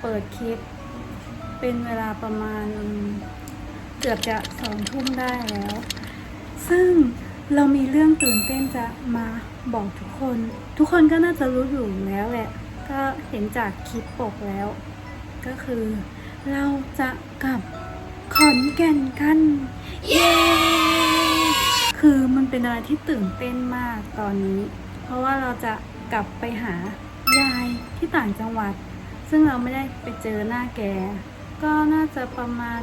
เปิดคลิป เป็นเวลาประมาณ เกือบจะสองทุ่มได้แล้ว ซึ่งเรามีเรื่องตื่นเต้นจะมาบอกทุกคน ทุกคนก็น่าจะรู้อยู่แล้วแหละ ก็เห็นจากคลิปปกแล้ว ก็คือเราจะกลับขอนแก่นกัน เย้ คือมันเป็นอะไรที่ตื่นเต้นมากตอนนี้ เพราะว่าเราจะกลับไปหายายที่ต่างจังหวัด ซึ่งเราไม่ได้ไปเจอหน้าแก ก็น่าจะประมาณ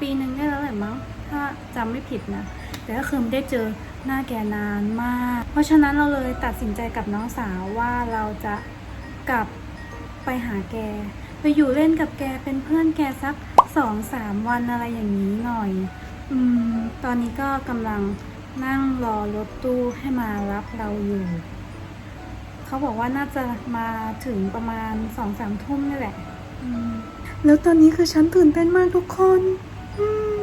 ปีหนึ่งได้แล้วแหละมั้ง ถ้าจำไม่ผิดนะ แต่ก็คือไม่ได้เจอหน้าแกนานมาก เพราะฉะนั้นเราเลยตัดสินใจกับน้องสาวว่าเราจะกลับไปหาแก ไปอยู่เล่นกับแกเป็นเพื่อนแกสักสองสามวันอะไรอย่างนี้หน่อย อืม ตอนนี้ก็กำลังนั่งรอรถตู้ให้มารับเราอยู่ เขาบอกว่าน่าจะมาถึงประมาณสองสามทุ่มนี่แหละอืมแล้วตอนนี้คือฉันตื่นเต้นมากทุกคนอืม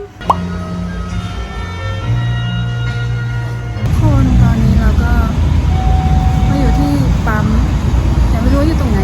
คนตอนนี้เราก็มาอยู่ที่ปั๊มแต่ไม่รู้ว่าอยู่ตรงไหน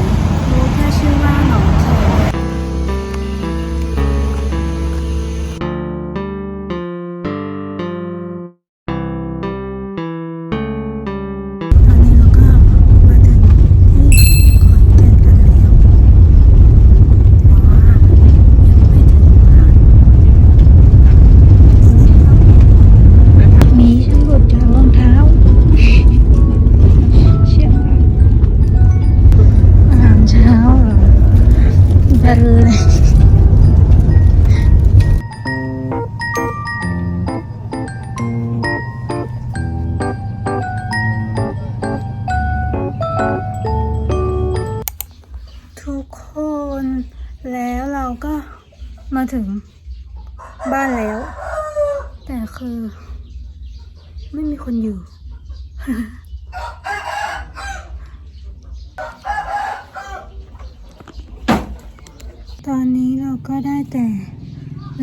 ตอนนี้เราก็ได้แต่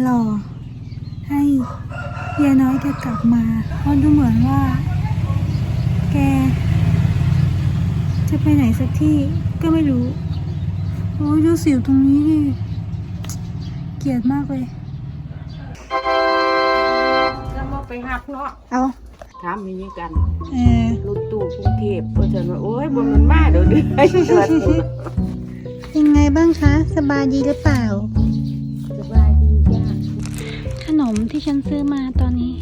รอให้ยายน้อยแกกลับมา เพราะดูเหมือนว่า แก จะไปไหนสักที่ก็ไม่รู้ โอ้ยดูสิวตรงนี้ดิเกลียดมากเลย แล้วมาไปหักเนาะเอาถามมีกันเออ รถตู้กรุงเทพเพื่อนว่าโอ้ยบนมันมาเดี๋ยวนี้ บ้างคะ สบายดีหรือเปล่า สบายดีจ้าขนมที่ฉันซื้อมาตอนนี้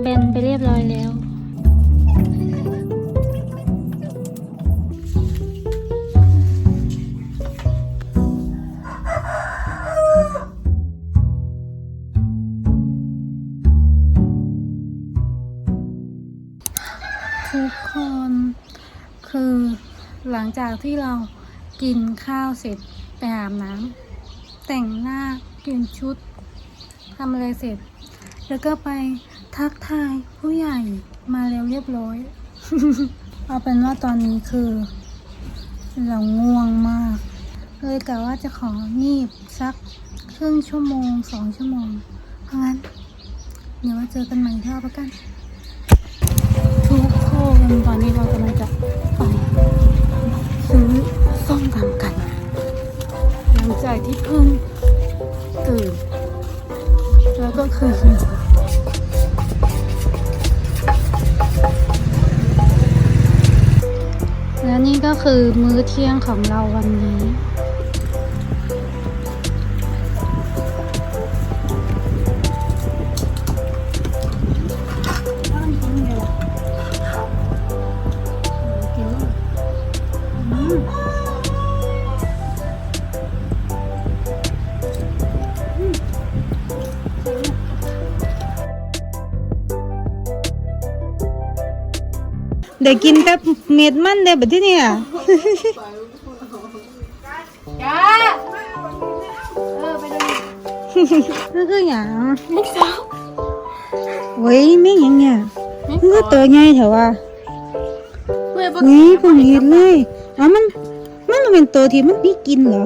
แบนไปเรียบร้อยแล้ว ทุกคน คือหลังจากที่เรา กินข้าวเสร็จไปอาบน้ำแต่งหน้าเปลี่ยนชุดทำอะไรเสร็จ แล้วก็ไปทักทายผู้ใหญ่มาแล้วเรียบร้อย เอาเป็นว่าตอนนี้คือ เราง่วงมาก เลยกะว่าจะของงีบสักครึ่งชั่วโมงสองชั่วโมง เพราะงั้น เดี๋ยวมาเจอกันใหม่อีกรอบกัน ทุกคนตอนนี้เรากำลังจะไปซื้อ จากที่เพิ่งตื่น แล้วก็คือและนี่ก็คือมื้อเที่ยงของเราวันนี้ เดี๋ยวกินกับเม็ดมันเดี๋ยวแบบที่เนี่ยจ้าเออไปดูนั่นคืออย่างลูกสาวเว้ยแม่งยังเนี่ยมันก็ตัวใหญ่เถอะว่าเว้ยบ่นี่เพิ่งเห็นเลยอ๋อมันมันเป็นตัวที่มันมีกินเหรอ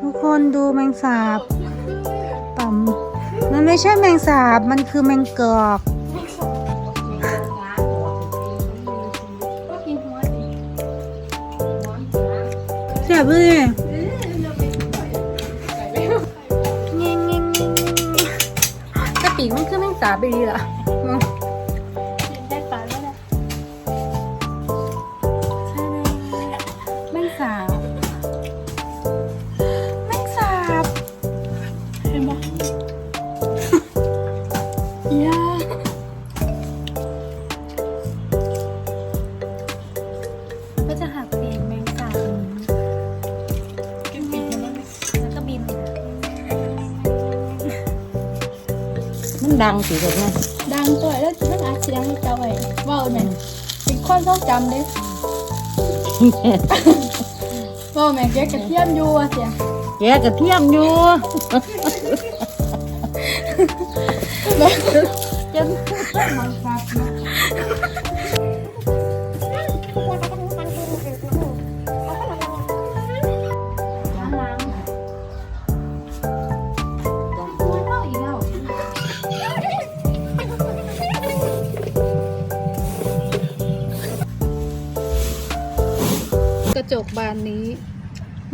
ทุกคนดูแมงสาบต่ำมันไม่ใช่แมงสาบมันคือแมงกอก แซ่บเลยเงี้ยเงี้ยเงี้ยเงี้ยแต่ปีกมันคือแมงสาบไปดีล่ะ ดังสิแบบนั้นดังตัวแล้วมันอาจเสียงเจ้าไว้เว่าแม่นเป็นความทรงจำเด้เว่าแม่นแกกระเทียมอยู่ว่าเสียแกกระเทียมอยู่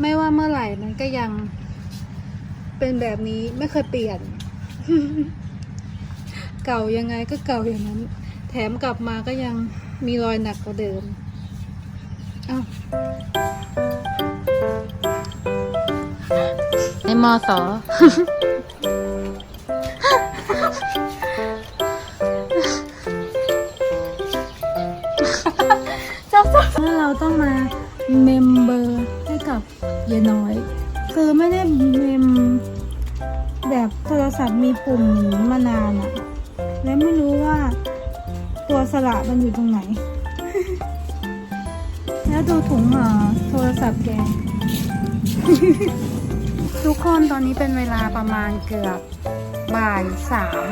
ไม่ว่าเมื่อไหร่มันก็ยังเป็นแบบนี้ไม่เคยเปลี่ยน เก่ายังไงก็เก่าอย่างนั้น แถมกลับมาก็ยังมีรอยหนักกว่าเดิมอ้าวในมอสอ และไม่รู้ว่าตัวสระมันอยู่ตรงไหน แล้วดูถุงห่อโทรศัพท์แก ทุกคนตอนนี้เป็นเวลาประมาณเกือบบ่ายสาม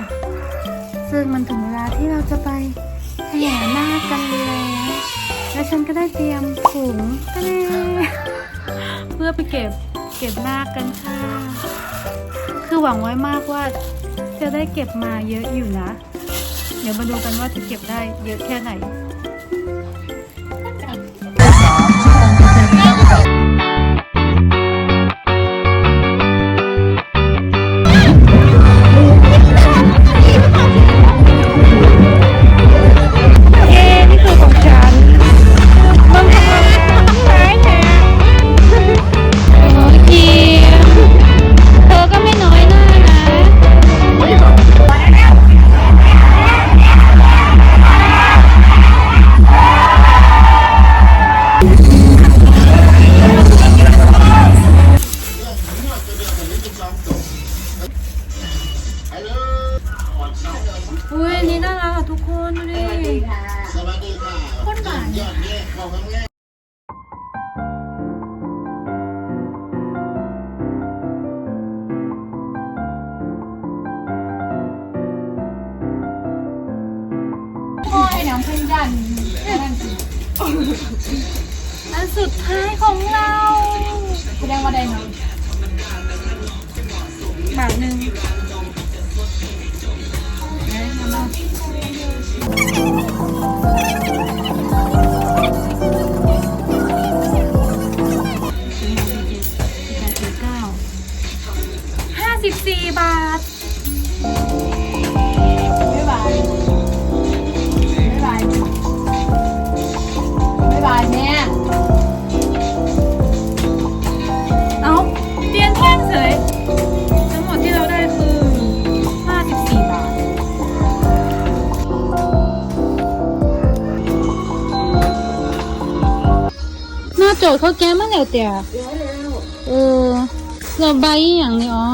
ซึ่งมันถึงเวลาที่เราจะไปแห่หน้าคกันแล้วแล้วฉันก็ได้เตรียมถุงทะเลเพื่อไปเก็บเก็บหน้าคกันค่ะ คือหวังไว้มากว่า จะได้เก็บมาเยอะอยู่นะ เดี๋ยวมาดูกันว่าจะเก็บได้เยอะแค่ไหน 14 บาท บ๊าบาย บ๊าบาย บ๊าบายแม่เอาเตียงแห้งเฉย ทั้งหมดที่เราได้คือ 54 บาทน้าโจทย์เขาแก้มาแล้วแต่ เราใบอย่างนี้อ๋อ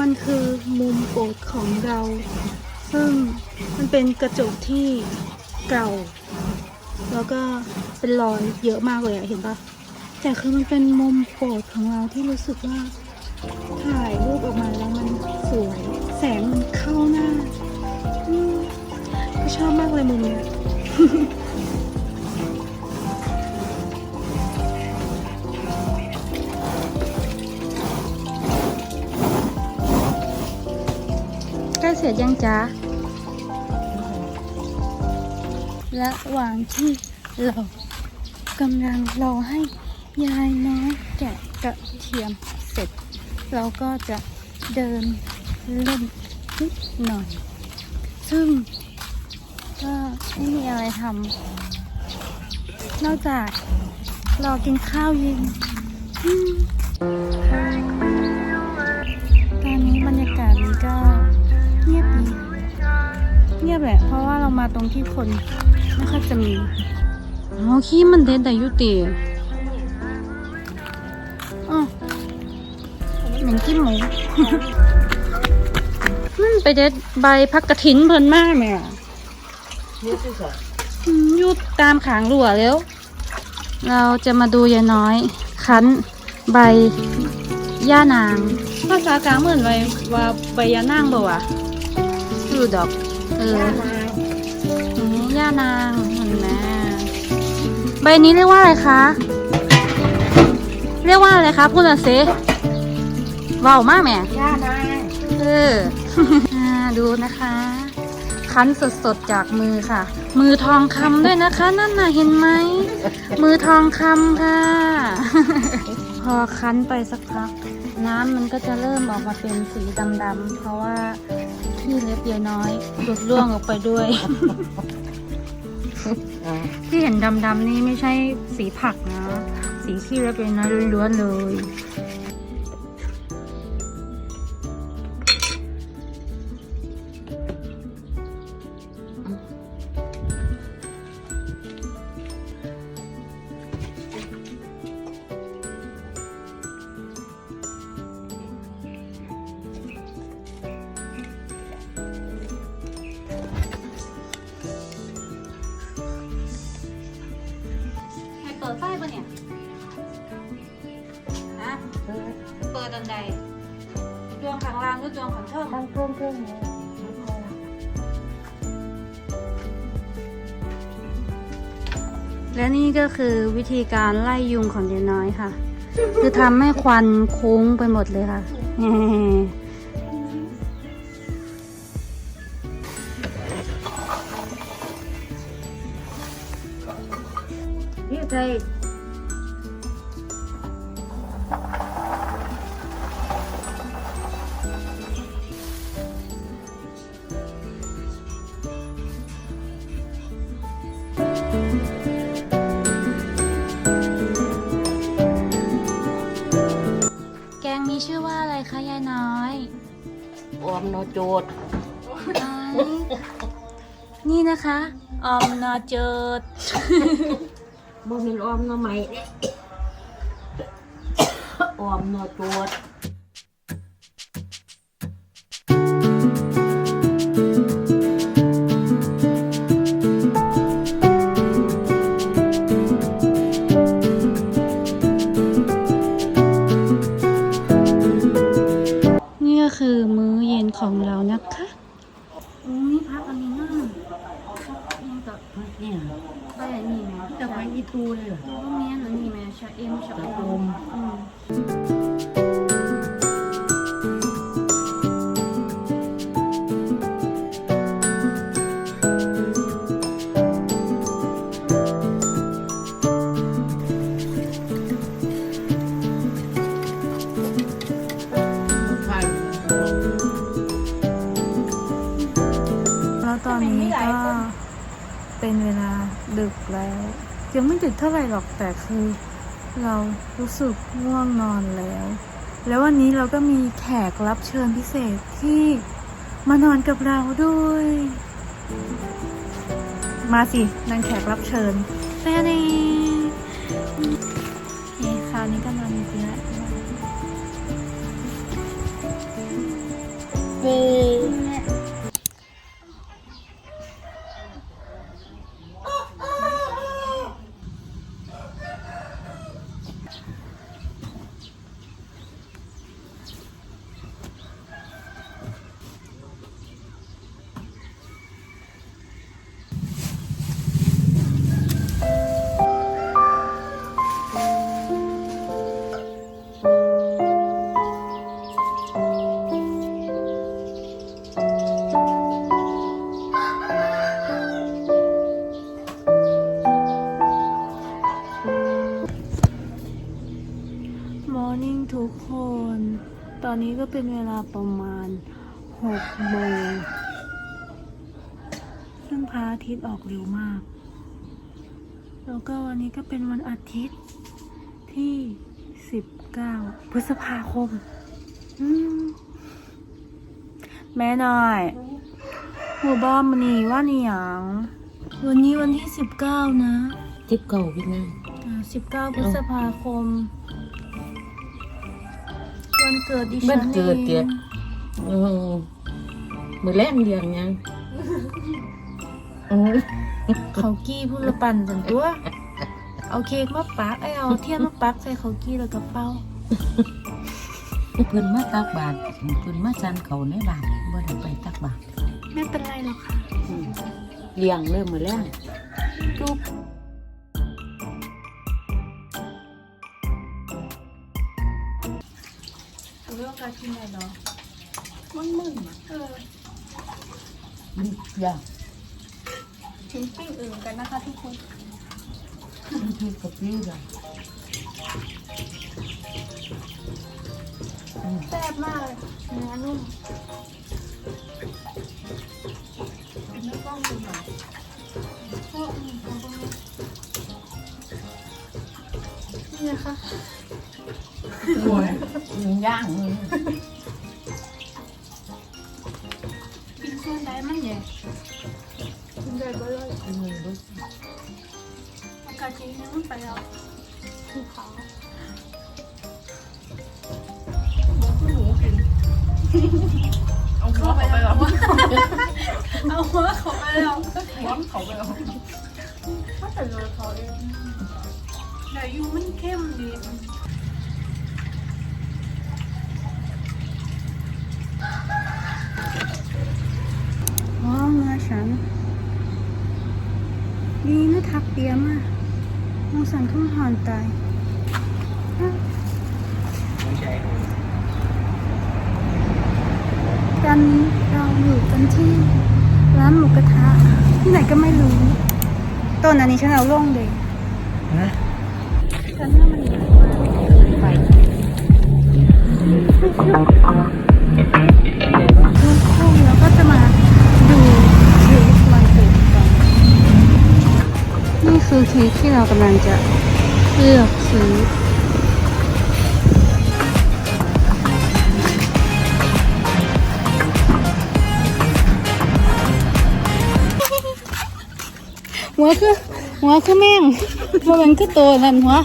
มันคือมุมโปรดของเรา ซึ่งมันเป็นกระจกที่เก่า แล้วก็เป็นรอยเยอะมากเลยอะเห็นปะแต่คือมันเป็นมุมโปรดของเราที่รู้สึกว่าถ่ายรูปออกมาแล้วมันสวย แสงมันเข้าหน้าก็ชอบมากเลยมุมเนี้ย เสร็จยังจ๊ะ ระหว่างที่เรากำลังรอให้ยายน้อยแกะกระเทียมเสร็จ เราก็จะเดินเล่นนิดหน่อย ซึ่งก็ไม่มีอะไรทำนอกจากรอกินข้าวเย็นตอนนี้บรรยากาศมันก็ เงียบแหละ เพราะว่าเรามาตรงที่คนไม่ค่อยจะมีอ๋อขี้มันเด็ดแต่ยุติอ๋อเหม็นขี้หมูมันไปเด็ดใบพักกระถินเพิ่นมากแม่นี่คือสอนอืมอยุดตามขางรั่วแล้ว เราจะมาดูยายน้อย คั้นใบย่านางภาษากลางเหมือนใบว่าใบยานางบ่วะรู้ดอก เอออืมย่านางเห็นไหมใบนี้เรียกว่าอะไรคะ เรียกว่าอะไรคะพูดหน่อยสิเว้าวมากแม่ย่านายเออ อ่าดูนะคะ คั้นสดๆจากมือค่ะ มือทองคำด้วยนะคะนั่นน่ะเห็นไหม มือทองคำค่ะ พอคั้นไปสักพัก น้ำมันก็จะเริ่มออกมาเป็นสีดำๆเพราะว่า ขี้เล็บยายน้อยหลุดร่วงออกไปด้วยอ่าที่เห็นดำๆนี่ไม่ใช่สีผักนะ สีขี้เล็บยายน้อยล้วนๆเลย และนี่ก็คือวิธีการไล่ยุงของเด็กน้อยค่ะ คือทำให้ควันคุ้งไปหมดเลยค่ะ คือเรารู้สึกง่วงนอนแล้ว แล้ววันนี้เราก็มีแขกรับเชิญพิเศษที่มานอนกับเราด้วย มาสินางแขกรับเชิญแน่นี่นี่คราวนี้ก็นอนจริงแล้วเบ้ ตอนนี้ก็เป็นเวลาประมาณ6โมงซึ่งพระอาทิตย์ออกเร็วมาก แล้วก็วันนี้ก็เป็นวันอาทิตย์ที่ 19 พฤษภาคมอืมแม่หน่อยหัวบอมมันนี่ว่านี่หยังวันนี้วันที่ 19 นะ ทิปเก่าพี่นะอ่า19พฤษภาคม วันเกิดดิฉับ้านนเกิดเอเตียงอืมมือแรกเรียงยังอืมเขากี้พูดละปั่นจังตัว เอาเค้กมาปักไอยเอาเทียนมาปักใส่เขากี้แล้วก็เป้าเพิ่นมาตักบาตรเพิ่นมาจันเขาในบาตรบ่ได้ไปตักบาตรไม่เป็นไรหรอกค่ะอืมเลี้ยงเริ่มมือแรกจุ๊บ การกินอะไรเนาะมันมึนเออมันอยากชิ้นปิ้งอื่นกันนะคะทุกคนมันคือกับพี่เลยแซ่บมากเลยเนื้อนุ่มไม่ต้องดูหน่อยพวกอืมของพวกนี้นี่นะคะ โอ้ยมันย่างมือกินส่วนใดมันเนี่ยกินได้ก็เลยมือรู้อากาศจริงเนี่ยมันไปแล้วภูเขาเอาหัวเขาไปแล้วเอาหัวเขาไปแล้วหัวเขาไปแล้วถ้าแต่โดนเขาเองแต่ยูมันเข้มดี อ๋อมาฉันนี่ไม่ทักเปียมอะมองสันทุ่งหอนตายตอนนี้เราอยู่กันที่ร้านหมูกระทะ ที่ไหนก็ไม่รู้ ต้นอันนี้ฉันเอาลงเลยฮะฉันว่ามันใหญ่มากไปทุกคนเราก็จะมาดูเค้กวันเกิดกัน นี่ คือเค้กที่เรากำลังจะเลือกซื้อหัวคือหัวคือแม่งว่ามันคือตัวนั่นหัว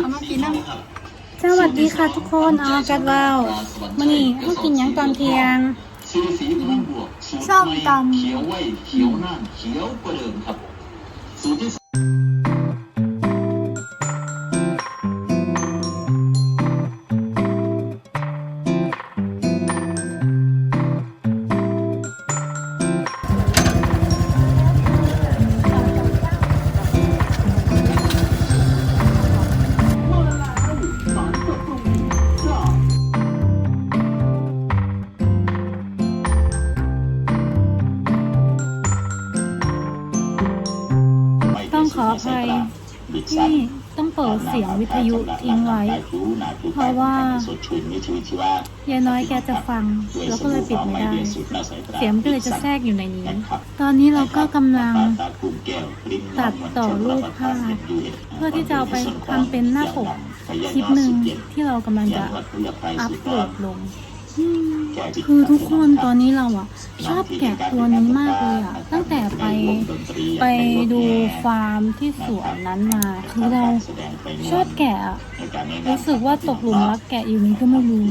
เอามากินน้ำสวัสดีค่ะทุกคนเอกัดว่าวมานี่ต้องกินยังตอนเที่ยง ส้มตำ เขียวไว้เขียวน่านเขียวกว่าเดิมครับ สูตรที่ อภัยที่ต้องเปิดเสียงวิทยุทิ้งไว้ เพราะว่ายายน้อยแกจะฟังแล้วก็เลยปิดไม่ได้ เสียงก็เลยจะแทรกอยู่ในนี้ ตอนนี้เราก็กำลังตัดต่อรูปภาพเพื่อที่จะเอาไปทำเป็นหน้าปกคลิปหนึ่งที่เรากำลังจะอัพโหลดลง คือทุกคนตอนนี้เราอะชอบแกะตัวนี้มากเลยอะตั้งแต่ไปไปดูฟาร์มที่สวนนั้นมา คือเราชอบแกะอะรู้สึกว่าตกหลุมรักแกะอยู่นี้ก็ไม่รู้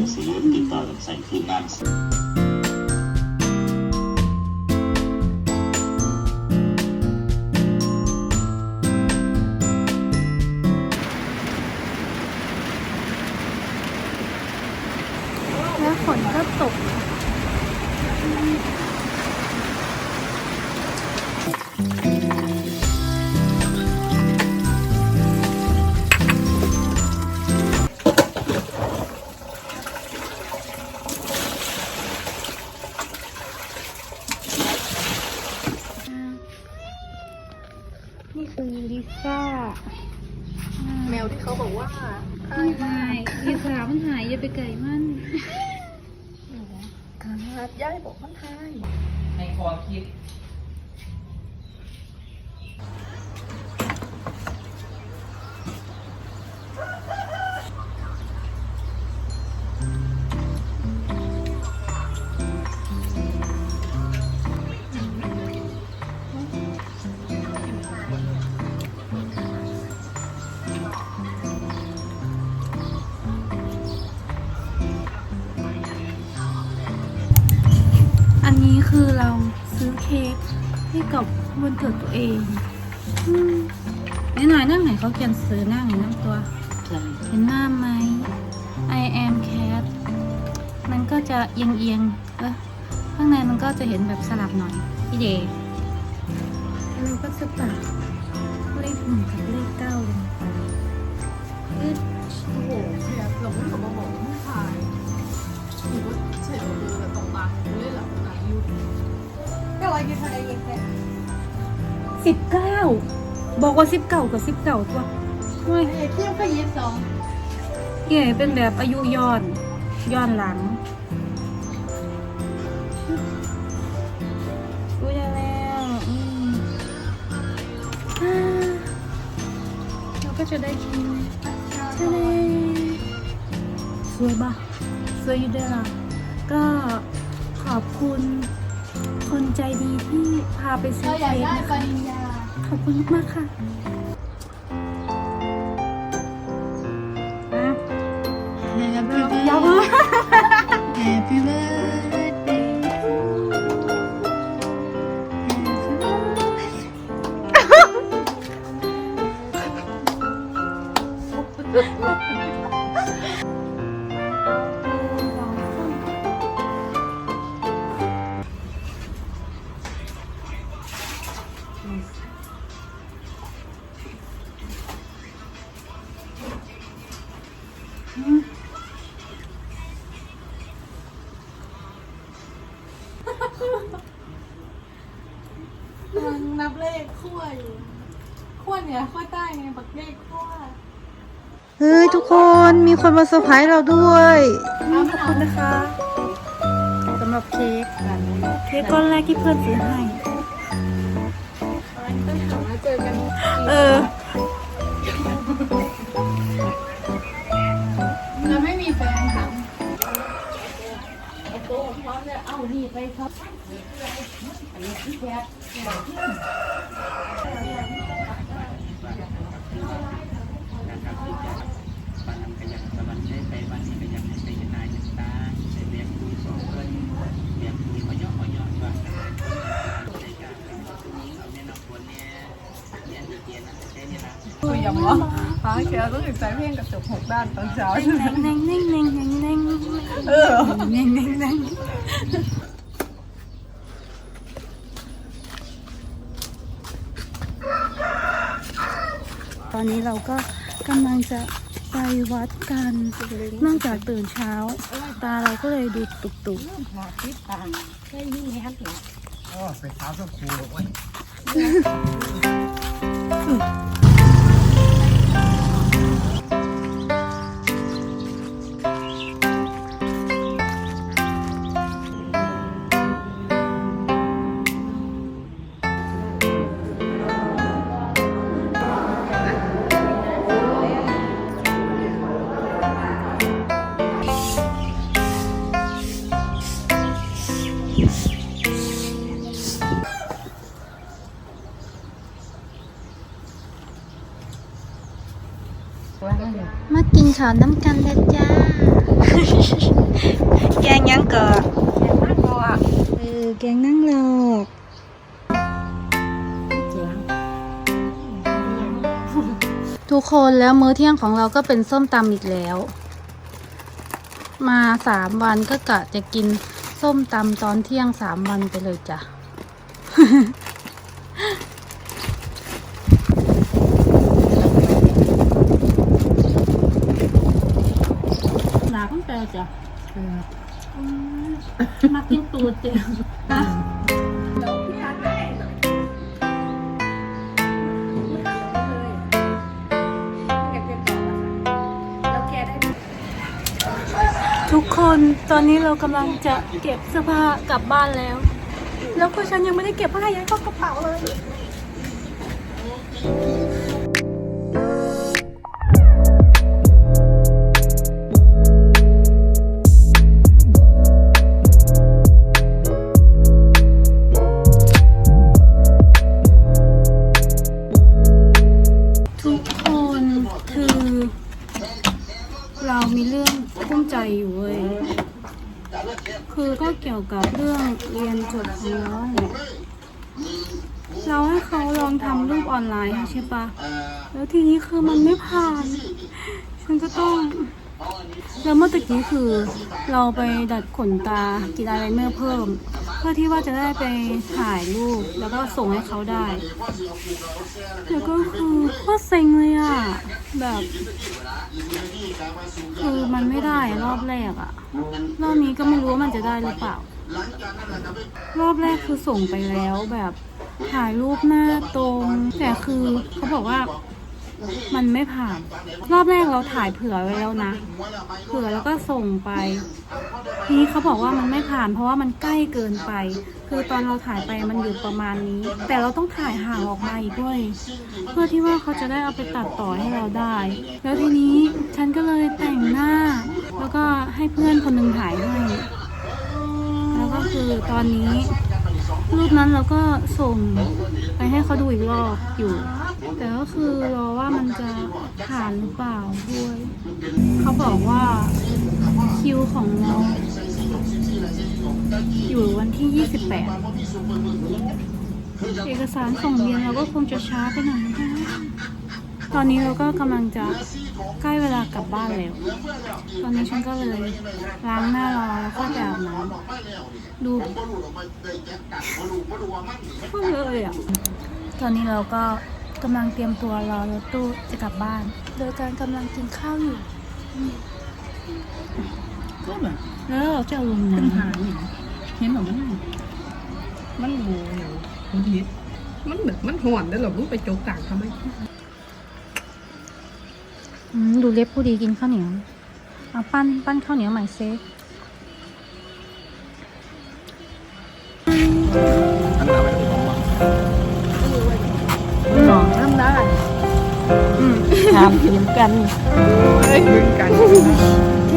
ฝน คือเราซื้อเค้กให้กับวันเกิดตัวเองนิดหน่อยนั่งไหนเขาเขียนซื้อนั่งไหนนั่งตัว เห็นหน้าไหม I am cat มันก็จะเอียงเอียงๆเออข้างในมันก็จะเห็นแบบสลับหน่อยพี่เดย์เราก็จะตัดเลขหนึ่งกับเลขเก้าลงไปอึดโอ้โหแคบเราไม่เขามาบอกว่ามันทาย อะไรกินทะเลเย็นแค่สิบเก้าบอกว่าสิบเก้ากับสิบเก้าตัวเฮ้ยเที่ยวแค่ยี่สิบสองเก๋เป็นแบบอายุย้อนย้อนหลังอุ้ยได้แล้วอืมอ่าเราก็จะได้กินทะเลสวยปะสวยอยู่ด้วยล่ะก็ขอบคุณ คนใจดีที่พาไปซื้อเค้กนะคะญาขอบคุณมากๆค่ะอะ มันนับเลขขั้วอยู่ขั้วเหนือขั้วใต้ไงบักเลขขั้วเฮ้ยทุกคนมีคนมาเซอร์ไพรส์เราด้วยขอบคุณนะคะสำหรับเค้กเค้กก้อนแรกที่เพื่อนซื้อให้ต้องถามว่าเจอกันเออแล้วไม่มีแฟนถามโต๊ะพร้อมเลยเอานี่ไปครับคุยยังวะหาแกต้องถึงใจเพลงกับจบหกด้า นตอนเช้าแน่งแน่งแน่งแน่งแน่งแน่ง เออ แน่งแน่งแน่งตอนนี้เราก็กำลังจะไปวัดกันนอกจากตื่นเช้า ตาเราก็เลยดูตุกตุกไปเท้าเจ้าครูไว้ ข้าวน้ำกันเด้อจ้า แกงหยังก่อเออแกงนั่งหลอกเจียงทุกคนแล้วมื้อเที่ยงของเราก็เป็นส้มตำอีกแล้ว มาสามวันก็กะจะกินส้มตำตอนเที่ยงสามวันไปเลยจ้ะ หนาขึ้นไปจ้ะมา กินตูดจ้ะทุกคนตอนนี้เรากำลังจะเก็บเสื้อผ้ากลับบ้านแล้ว แล้วก็ฉันยังไม่ได้เก็บผ้ายัดเข้ากระเป๋าเลย คือเราไปดัดขนตากินอะไรเมื่อร์เพิ่ม เพื่อที่ว่าจะได้ไปถ่ายรูปแล้วก็ส่งให้เขาได้แล้วก็คือโคตรเซ็งเลยอะแบบคือมันไม่ได้รอบแรกอะรอบนี้ก็ไม่รู้ว่ามันจะได้หรือเปล่า รอบแรกคือส่งไปแล้วแบบถ่ายรูปหน้าตรง แต่คือเขาบอกว่า มันไม่ผ่าน รอบแรกเราถ่ายเผื่อไว้แล้วนะ เผื่อแล้วก็ส่งไป ทีนี้เขาบอกว่ามันไม่ผ่าน เพราะว่ามันใกล้เกินไป คือตอนเราถ่ายไปมันอยู่ประมาณนี้ แต่เราต้องถ่ายห่างออกมาอีกด้วย เพื่อที่ว่าเขาจะได้เอาไปตัดต่อให้เราได้ แล้วทีนี้ฉันก็เลยแต่งหน้า แล้วก็ให้เพื่อนคนหนึ่งถ่ายให้ แล้วก็คือตอนนี้ รูปนั้นเราก็ส่งไปให้เขาดูอีกรอบอยู่ แต่ก็คือรอว่ามันจะผ่านหรือเปล่าด้วย เขาบอกว่าคิวของเราอยู่วันที่ 28 เอกสารส่งเรียนเราก็คงจะช้าไปหน่อยนะคะตอนนี้เราก็กำลังจะใกล้เวลากลับบ้านแล้ว ตอนนี้ฉันก็เลยล้างหน้ารอแล้วก็ ไปอาบน้ำดูก็เลยอะ ตอนนี้เราก็กำลังเตรียมตัวรอรถตู้จะกลับบ้าน โดยการกำลังกินข้าวอยู่ก็แบบแล้วเราจะเอาลงปัญน้ำหาอย่างเห็นหรอมันมันโง่อยู่มันฮิตมันแบบมันห่อนแล้วเหรอมึงไปโจกต่างทำไมอืมดูเล็บผู้ดีกินข้าวเหนียวเอาปั้นปั้นข้าวเหนียวใหม่เซ ฟสองน้ำได้ถามเทียมกันเฮ้ยมึงกันโอเค